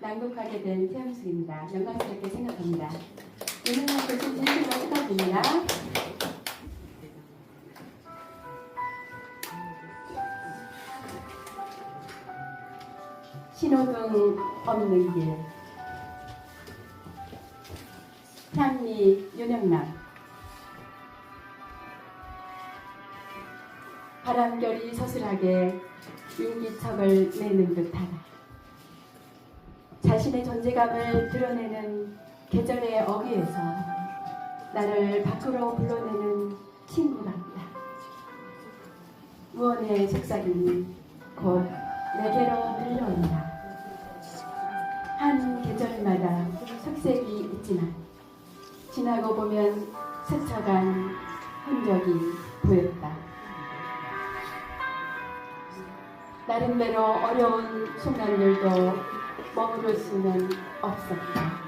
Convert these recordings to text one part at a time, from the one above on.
낭독하게 된 최영숙입니다. 영광스럽게 생각합니다. 오늘 교수 진실로 축하드립니다. 신호등 없는 길 향리 윤영남 바람결이 서슬하게 인기척을 내는 듯하다. 자신의 존재감을 드러내는 계절의 어귀에서 나를 밖으로 불러내는 친구 같다. 무언의 속삭임이 곧 내게로 들려온다. 한 계절마다 색색이 있지만 지나고 보면 스쳐간 흔적이 보였다. 나름대로 어려운 순간들도 머무를 수는 없었다.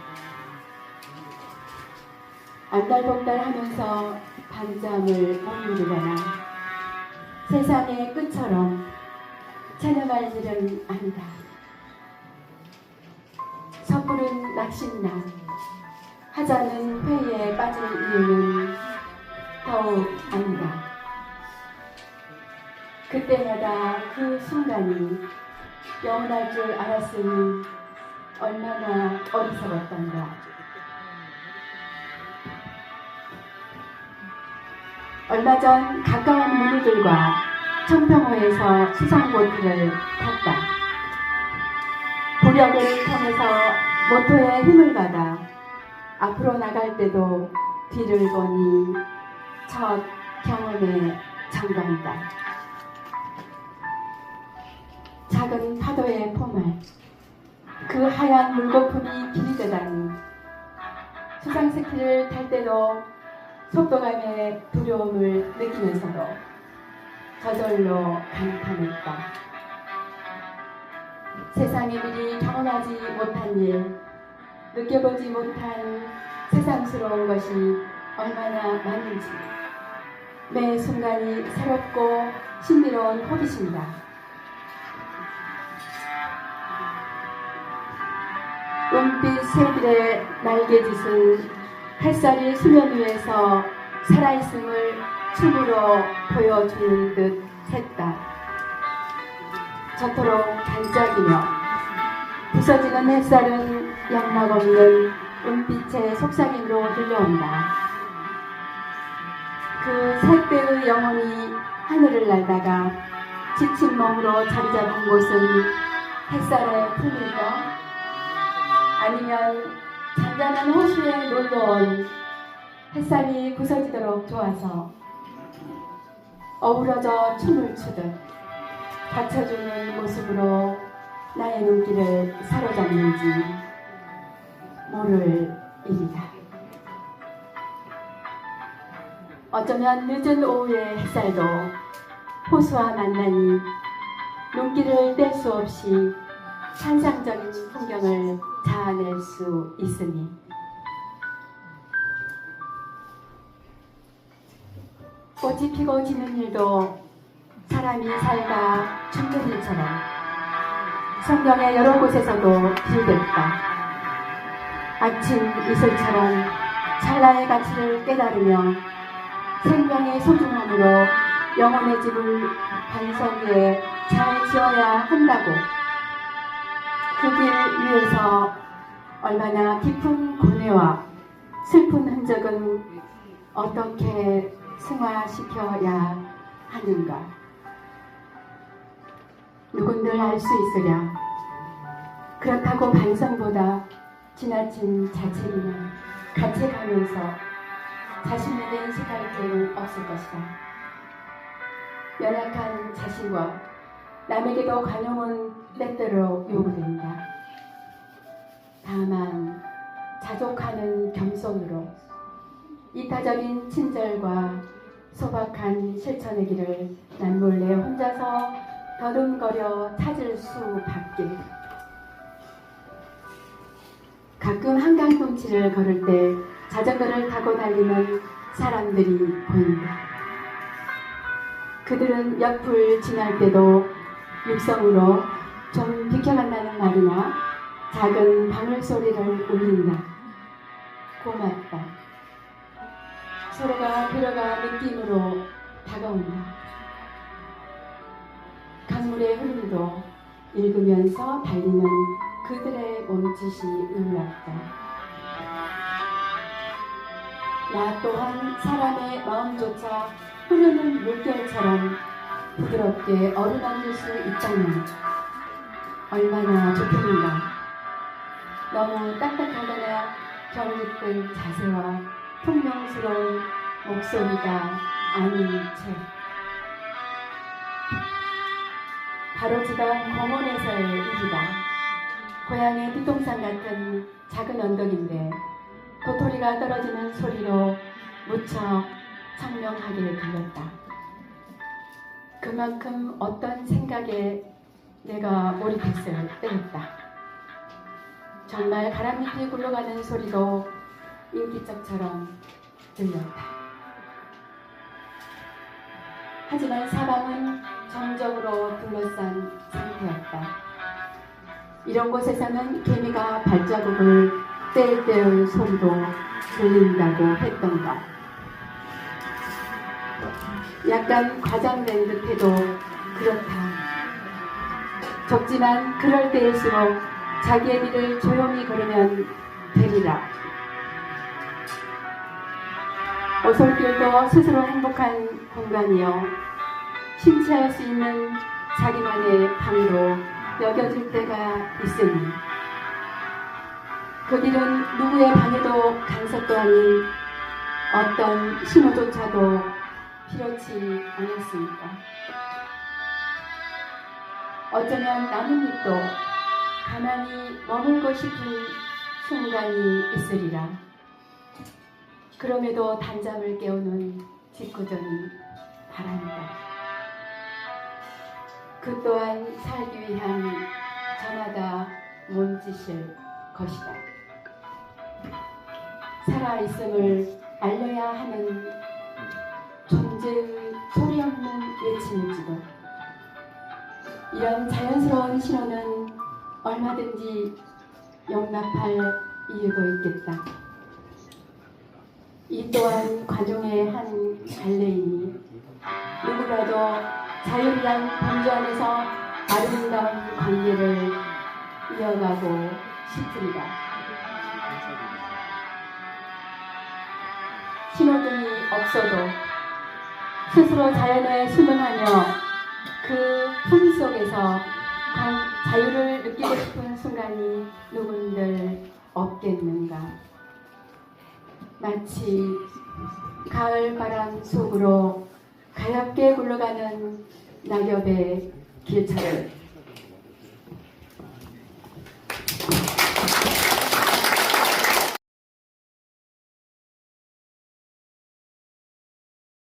안달복달 하면서 밤잠을 못 이루거나 세상의 끝처럼 찬양할 일은 아니다. 섣부른 낚싯나 하자는 회의에 빠질 이유는 더욱 아니다. 그때마다 그 순간이 영원할 줄 알았으니 얼마나 어리석었던가. 얼마 전 가까운 문우들과 청평호에서 수상보트를 탔다. 부력을 통해서 모토에 힘을 받아 앞으로 나갈 때도 뒤를 보니 첫 경험의 장관이다. 작은 파도의 포말, 그 하얀 물거품이 비리되다니 수상 스키를 탈 때도 속도감의 두려움을 느끼면서도 저절로 감탄했다. 세상에 미리 경험하지 못한 일, 느껴보지 못한 세상스러운 것이 얼마나 많은지 매 순간이 새롭고 신비로운 호기심이다. 은빛 새들의 날개짓은 햇살이 수면 위에서 살아있음을 춤으로 보여주는 듯 했다. 저토록 반짝이며 부서지는 햇살은 영락없는 은빛의 속삭임으로 들려온다. 그 색배의 영혼이 하늘을 날다가 지친 몸으로 자리 잡은 곳은 햇살의 품일까? 아니면 잔잔한 호수에 놀러온 햇살이 부서지도록 좋아서 어우러져 춤을 추듯 받쳐주는 모습으로 나의 눈길을 사로잡는지 모를 일이다. 어쩌면 늦은 오후의 햇살도 호수와 만나니 눈길을 뗄 수 없이 환상적인 풍경을 자아낼 수 있으니 꽃이 피고 지는 일도 사람이 살다 죽는 일처럼 성경의 여러 곳에서도 비유됐다. 아침 이슬처럼 찰나의 가치를 깨달으며 생명의 소중함으로 영혼의 집을 반석 위에 잘 지어야 한다고 그 길 위에서 얼마나 깊은 고뇌와 슬픈 흔적은 어떻게 승화시켜야 하는가. 누군들 알 수 있으랴. 그렇다고 반성보다 지나친 자책이나 가책하면서 자신을 인식할 필요는 없을 것이다. 연약한 자신과 남에게도 관용은 때때로 요구된다. 다만 자족하는 겸손으로 이타적인 친절과 소박한 실천의 길을 난 몰래 혼자서 더듬거려 찾을 수밖에. 가끔 한강 동치를 걸을 때 자전거를 타고 달리는 사람들이 보인다. 그들은 옆을 지날 때도 육성으로 좀 비켜간다는 말이나 작은 방울 소리를 울린다. 고맙다. 서로가 들어가 느낌으로 다가온다. 강물의 흐름도 읽으면서 달리는 그들의 몸짓이 놀랍다. 나 또한 사람의 마음조차 흐르는 물결처럼 부드럽게 어루만질 수 있다면 얼마나 좋겠는가. 너무 딱딱하거나 경직된 자세와 통명스러운 목소리가 아닌 채. 바로 지단 공원에서의 일이다. 고향의 뒷동산 같은 작은 언덕인데 도토리가 떨어지는 소리로 무척 청명하게 들렸다. 그만큼 어떤 생각에 내가 몰입했을 때였다. 정말 바람잎이 굴러가는 소리도 인기척처럼 들렸다. 하지만 사방은 정적으로 둘러싼 상태였다. 이런 곳에서는 개미가 발자국을 뗄 때의 소리도 들린다고 했던가. 약간 과장된 듯해도 그렇다. 적지만 그럴 때일수록 자기의 길을 조용히 걸으면 되리라. 오솔길도 스스로 행복한 공간이요. 심취할 수 있는 자기만의 방으로 여겨질 때가 있으니 그 길은 누구의 방해도 간섭도 아닌 어떤 신호조차도 필요치 않았으니까. 어쩌면 나뭇잎도 가만히 머물고 싶은 순간이 있으리라. 그럼에도 단잠을 깨우는 짓궂은 바람이다. 그 또한 살기 위한 저마다 몸짓일 것이다. 살아있음을 알려야 하는 존재의 소리 없는 외침일지도 이런 자연스러운 신호는 얼마든지 용납할 이유도 있겠다. 이 또한 관용의 한 갈래이니 누구라도 자유란 범주 안에서 아름다운 관계를 이어가고 싶으리라. 신호등이 없어도 스스로 자연에 순응하며 그 품 속에서 관- 자유를 느끼고 싶은 순간이 누군들 없겠는가. 마치 가을 바람 속으로 가엽게 굴러가는 낙엽의 길차를